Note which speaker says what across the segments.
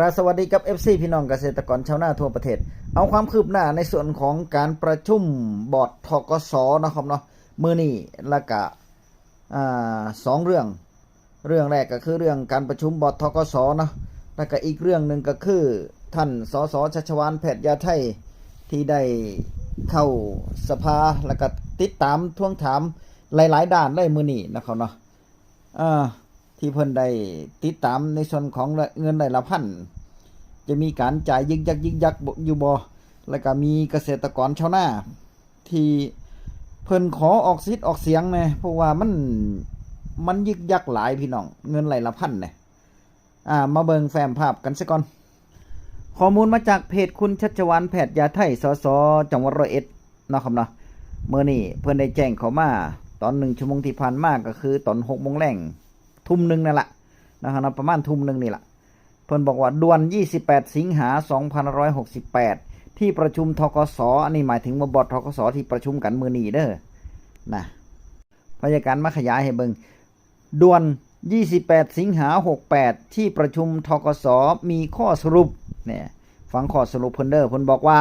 Speaker 1: กราบสวัสดีกับ FC พี่น้องเกษตรกรชาวนาทั่วประเทศ เอาความคืบหน้าในส่วนของการประชุมบอร์ดทกสนะครับเนาะมือนี้แล้วก็อ่าสองเรื่อง เรื่องแรกก็คือเรื่องการประชุมบอร์ดทกสเนาะแล้วก็อีกเรื่องหนึ่งก็คือท่านสสชัชวานแพทย์ยาไทยที่ได้เข้าสภาแล้วก็ติดตามทวงถามหลาย ๆด้านเลยมือนี้นะครับเนาะอ่า ที่เพิ่นได้ติดตามในส่วนของเงินได้ละพันจะมีการจ่ายยิกยักยิกยักอยู่บ่แล้วก็มีเกษตรกรชาวนาที่เพิ่นขอออกสิทออกเสียงแหน่เพราะว่ามันมันยิกยักหลายพี่น้องเงินไหลละพันเนี่ยอ่า มาเบิงแฟ้มภาพกันซะก่อน ข้อมูลมาจากเพจคุณชัชวานแพทย์ยาไทยสสจังหวัดร้อยเอ็ดเนาะครับเนาะเมื่อนี้เพิ่นได้แจ้งเขามา ตอนหนึ่งชั่วโมงที่ผ่านมาก็คือตอนหกโมงแรง ทุ่มหนึ่งนั่นแหละนะครับประมาณทุ่มหนึ่งนี่แหละเพิ่นบอกว่าด่วน 28 สิงหา2568 ที่ประชุมทกสอันนี้หมายถึงว่าบอร์ดทกสที่ประชุมกันมือนีเด้อนะพยาการมาขยายให้เบิงด่วน 28 สิงหา68 ที่ประชุมทกสมีข้อสรุปเนี่ยฟังข้อสรุปเพิ่นเด้อเพิ่นบอกว่า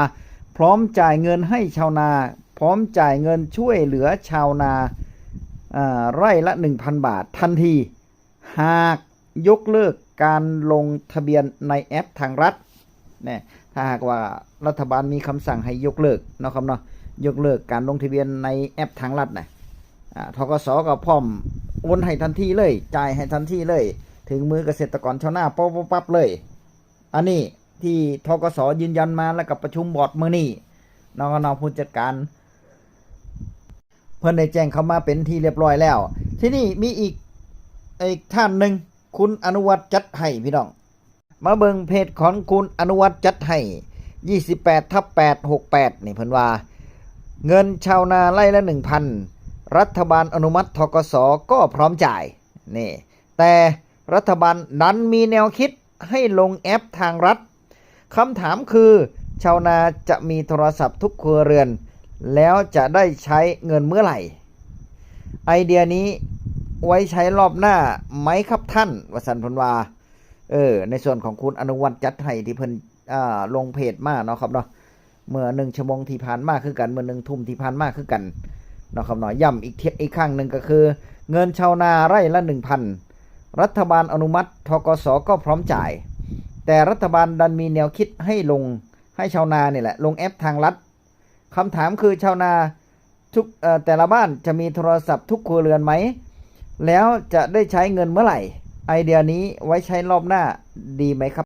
Speaker 1: พร้อมจ่ายเงินให้ชาวนา พร้อมจ่ายเงินช่วยเหลือชาวนาอ่าไร่ละ 1,000 บาททันที หากยกเลิกการลงทะเบียนในแอปทางรัฐนี่ถ้าหากว่ารัฐบาลมีคำสั่งให้ยกเลิกเนาะครับเนาะยกเลิกการลงทะเบียนในแอปทางรัฐนะทกสก็พร้อมโอนให้ทันทีเลย จ่ายให้ทันทีเลย ถึงมือเกษตรกรชาวนาปั๊บปั๊บปั๊บเลย อันนี้ที่ทกสยืนยันมาแล้วกับประชุมบอร์ดมือนี้น้องน้องผู้จัดการ เพิ่นได้แจ้งเข้ามาเป็นที่เรียบร้อยแล้ว ที่นี่มีอีก อีกท่านหนึ่งคุณอนุวัตจัดให้พี่น้อง มาเบิงเพจของคุณอนุวัตจัดให้28ทับ868 นี่เพิ่นว่า เงินชาวนาไร่ละ 1,000 รัฐบาลอนุมัติทกสก็พร้อมจ่ายนี่แต่รัฐบาลนั้นมีแนวคิดให้ลงแอปทางรัฐคำถามคือ ชาวนาจะมีโทรศัพท์ทุกครัวเรือน แล้วจะได้ใช้เงินเมื่อไหร่ ไอเดียนี้ ไว้ใช้รอบหน้าไหมครับท่านวสันพนวาเออ ในส่วนของคุณอนุวัตจัดให้ที่เพิ่นอ่าลงเพจมาเนาะครับเนาะเมื่อหนึ่งชั่วโมงที่ผ่านมาคือกัน เมื่อหนึ่งทุ่มที่ผ่านมาคือกันเนาะครับเนาะย้ำอีกเทียอีกครั้งหนึ่งก็คือ เงินชาวนาไร่ละหนึ่งพันรัฐบาลอนุมัติทกสก็พร้อมจ่าย แต่รัฐบาลดันมีแนวคิดให้ลงให้ชาวนาเนี่ยแหละ ลงแอปทางรัฐคำถามคือชาวนาทุกแต่ละบ้านจะมีโทรศัพท์ทุกครัวเรือนไหม แล้วจะได้ใช้เงินเมื่อไหร่ ไอเดียนี้ไว้ใช้รอบหน้าดีไหมครับ